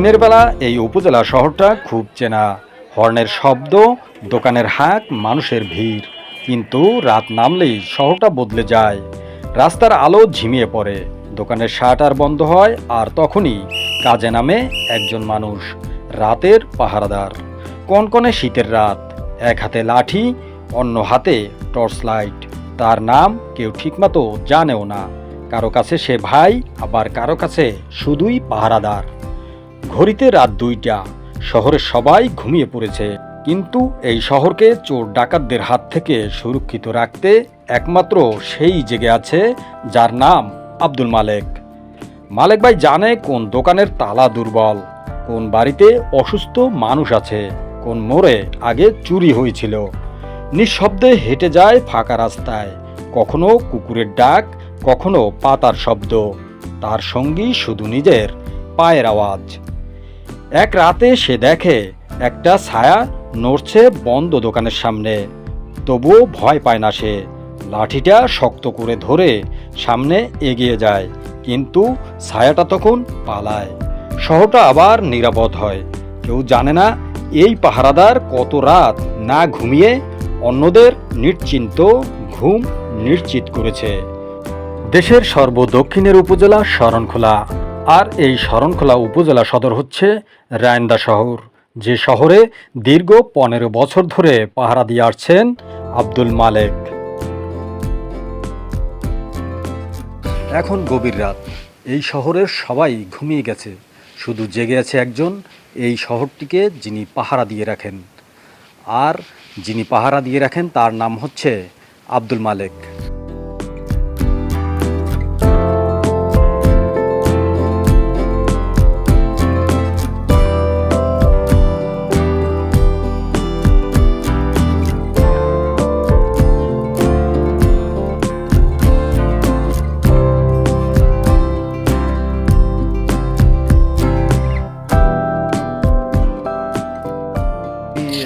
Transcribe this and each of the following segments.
দিনের বেলা এই উপজেলা শহরটা খুব চেনা। হর্নের শব্দ, দোকানের হাঁক, মানুষের ভিড়। কিন্তু রাত নামলেই শহরটা বদলে যায়। রাস্তার আলো ঝিমিয়ে পড়ে। দোকানের শাটার বন্ধ হয়, আর তখনই কাজে নামে একজন মানুষ, রাতের পাহারাদার। কনকনে শীতের রাত, এক হাতে লাঠি, অন্য হাতে টর্চ লাইট। তার নাম কেউ ঠিকমতো জানেও না। কারও কাছে সে ভাই, আবার কারও কাছে শুধুই পাহারাদার। ঘড়িতে রাত দুইটা। শহরের সবাই ঘুমিয়ে পড়েছে। কিন্তু এই শহরকে চোর ডাকাতদের হাত থেকে সুরক্ষিত রাখতে একমাত্র সেই জেগে আছে, যার নাম আব্দুল মালেক। মালেক ভাই জানে কোন দোকানের তালা দুর্বল, কোন বাড়িতে অসুস্থ মানুষ আছে, কোন মোড়ে আগে চুরি হয়েছিল। নিঃশব্দে হেঁটে যায় ফাঁকা রাস্তায়। কখনো কুকুরের ডাক, কখনো পাতার শব্দ। তার সঙ্গী শুধু নিজের পায়ের আওয়াজ। এক রাতে সে দেখে একটা ছায়া নড়ছে বন্ধ দোকানের সামনে। তবুও ভয় পায় না সে। লাঠিটা শক্ত করে ধরে সামনে এগিয়ে যায়, কিন্তু ছায়াটা তখন পালায়। শহরটা আবার নিরাপদ হয়। কেউ জানে না এই পাহারাদার কত রাত না ঘুমিয়ে অন্যদের নিশ্চিন্ত ঘুম নিশ্চিত করেছে। দেশের সর্বদক্ষিণের উপজেলা শরণখোলা। আর এই শরণখোলা উপজেলা সদর হচ্ছে রায়ন্দা শহর। যে শহরে দীর্ঘ পনেরো বছর ধরে পাহারা দিয়ে আসছেন আব্দুল মালেক। এখন গভীর রাত। এই শহরের সবাই ঘুমিয়ে গেছে। শুধু জেগে আছে একজন, এই শহরটিকে যিনি পাহারা দিয়ে রাখেন। আর যিনি পাহারা দিয়ে রাখেন, তার নাম হচ্ছে আব্দুল মালেক।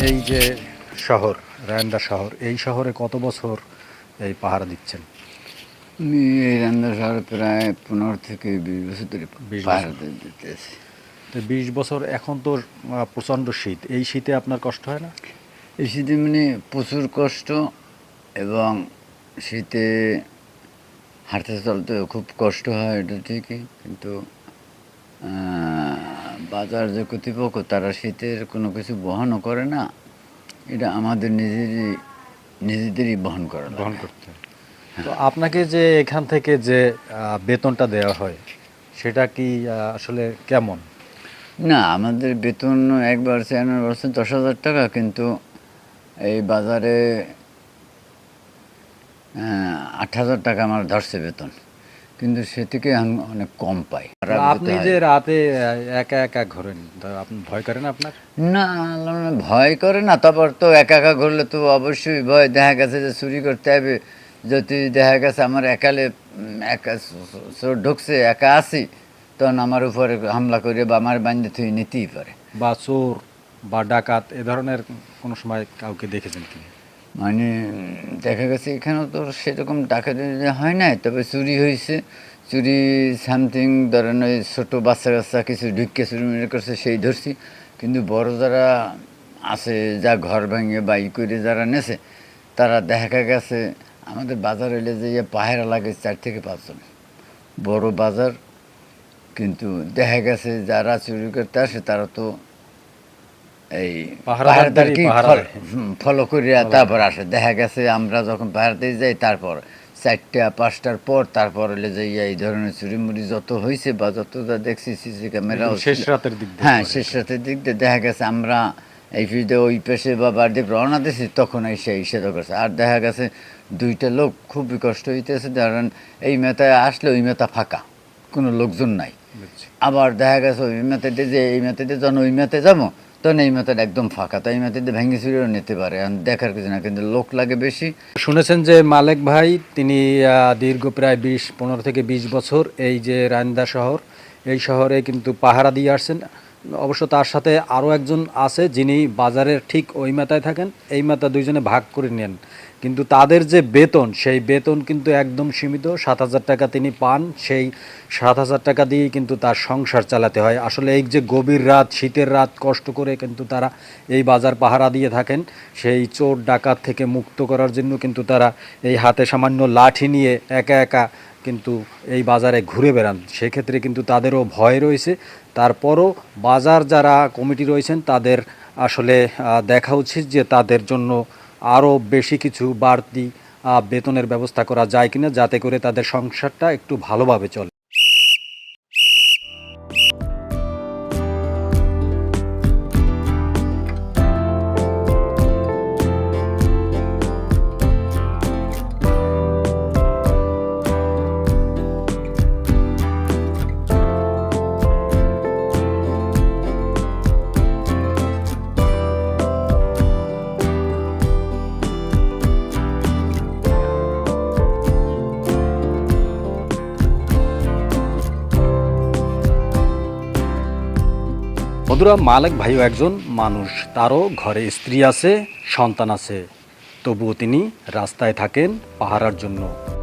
এই যে শহর রায়ন্দা শহর এই শহরে কত বছর এই পাহারা দিচ্ছেন? আমি এই রান্না শহরে প্রায় পনেরো থেকে বিশ বছর ধরে। পাহাড়তে দিতেছি তো বিশ বছর এখন তো প্রচণ্ড শীত এই শীতে আপনার কষ্ট হয় না? এই শীতে মানে প্রচুর কষ্ট এবং শীতে হাঁটতে চলতে খুব কষ্ট হয় এটা ঠিকই কিন্তু বাজার যে কর্তৃপক্ষ তারা শীতের কোনো কিছু বহনও করে না এটা আমাদের নিজেরই নিজেদেরই বহন করা বহন করতে তো আপনাকে যে এখান থেকে যে বেতনটা দেওয়া হয় সেটা কি আসলে কেমন? না আমাদের বেতন একবার চেয়ারম্যান বলছেন দশ হাজার টাকা কিন্তু এই বাজারে আট হাজার টাকা আমার ধরছে বেতন। কিন্তু সে থেকে আমি অনেক কম পাই। আপনি যে রাতে একা একা ঘোরেন আপনি ভয় করেন আপনার? না ভয় করে না তারপর তো একা একা ঘুরলে তো অবশ্যই ভয়। দেখা গেছে যে চুরি করতে হবে। যদি দেখা গেছে আমার একালে একা চোর ঢুকছে একা আছি তখন আমার উপরে হামলা করে বা আমার বান্ধে তুই নিতেই পারে। বা চোর বা ডাকাত এ ধরনের কোনো সময় কাউকে দেখেছেন কি মানে দেখা গেছে এখানেও তো সেরকম ডাকাতি হয় নাই, তবে চুরি হয়েছে। চুরি সামথিং, ধরেন ওই ছোটো বাচ্চা কাচ্চা কিছু ঢুকে চুরি মেরে করছে, সেই ধরছি। কিন্তু বড় যারা আছে, যা ঘর ভাঙিয়ে ই করে যারা নেছে, তারা দেখা গেছে আমাদের বাজার হইলে যে ইয়ে পাহারা লাগে চার থেকে পাঁচজন। বড় বাজার, কিন্তু দেখা গেছে যারা চুরি করতে আসে, তারা তো এই পাহারাদারদেরই কি পাহারা ফল- করিয়া তারপর আসে। দেখা গেছে আমরা যখন পাহাড়তে যাই তারপর চারটা পাঁচটার পর তারপর হলে যে এই ধরনের চুরি মুড়ি যত হয়েছে বা যত যা দেখছি সিসি ক্যামেরা শেষ রাতের দিক হ্যাঁ শেষ রাতের দিক দিয়ে দেখা গেছে আমরা এই ফিরতে ওই পেশে বা বাড়িতে রওনা দিয়েছি তখন এসে ইসেদা করছে। আর দেখা গেছে দুইটা লোক খুবই কষ্ট হইতেছে। ধরেন এই মেতায় আসলে ওই মেতা ফাঁকা কোনো লোকজন নাই। আবার দেখা গেছে ওই মেতাতে যে এই মেতাতে যখন ওই মেতে যাব তখন এই একদম ফাঁকা। ভেঙে চুরিও নিতে পারে। দেখার কিছু না, কিন্তু লোক লাগে বেশি। শুনেছেন যে মালেক ভাই, তিনি দীর্ঘ প্রায় বিশ, পনেরো থেকে বিশ বছর এই যে রায়ন্দা শহর, এই শহরে কিন্তু পাহারা দিয়ে আসছেন। অবশ্য তার সাথে আরও একজন আছে যিনি বাজারের ঠিক ওই মাথায় থাকেন। এই মাথা দুইজনে ভাগ করে নেন। কিন্তু তাদের যে বেতন, সেই বেতন কিন্তু একদম সীমিত। সাত হাজার টাকা তিনি পান, সেই সাত হাজার টাকা দিয়েই কিন্তু তার সংসার চালাতে হয়। আসলে এই যে গভীর রাত, শীতের রাত, কষ্ট করে কিন্তু তারা এই বাজার পাহারা দিয়ে থাকেন। সেই চোর ডাকাত থেকে মুক্ত করার জন্য কিন্তু তারা এই হাতে সামান্য লাঠি নিয়ে একা একা কিন্তু এই বাজারে ঘুরে বেড়ান। সেক্ষেত্রে কিন্তু তাদেরও ভয় রয়েছে। তারপরও বাজার যারা কমিটি রয়েছেন, তাদের আসলে দেখা উচিত যে তাদের জন্য আরও বেশি কিছু বাড়তি বেতনের ব্যবস্থা করা যায় কিনা, যাতে করে তাদের সংসারটা একটু ভালোভাবে চলে। বন্ধুরা মালেক ভাইও একজন মানুষ। তারও ঘরে স্ত্রী আছে, সন্তান আছে। তবুও তিনি রাস্তায় থাকেন পাহারার জন্য।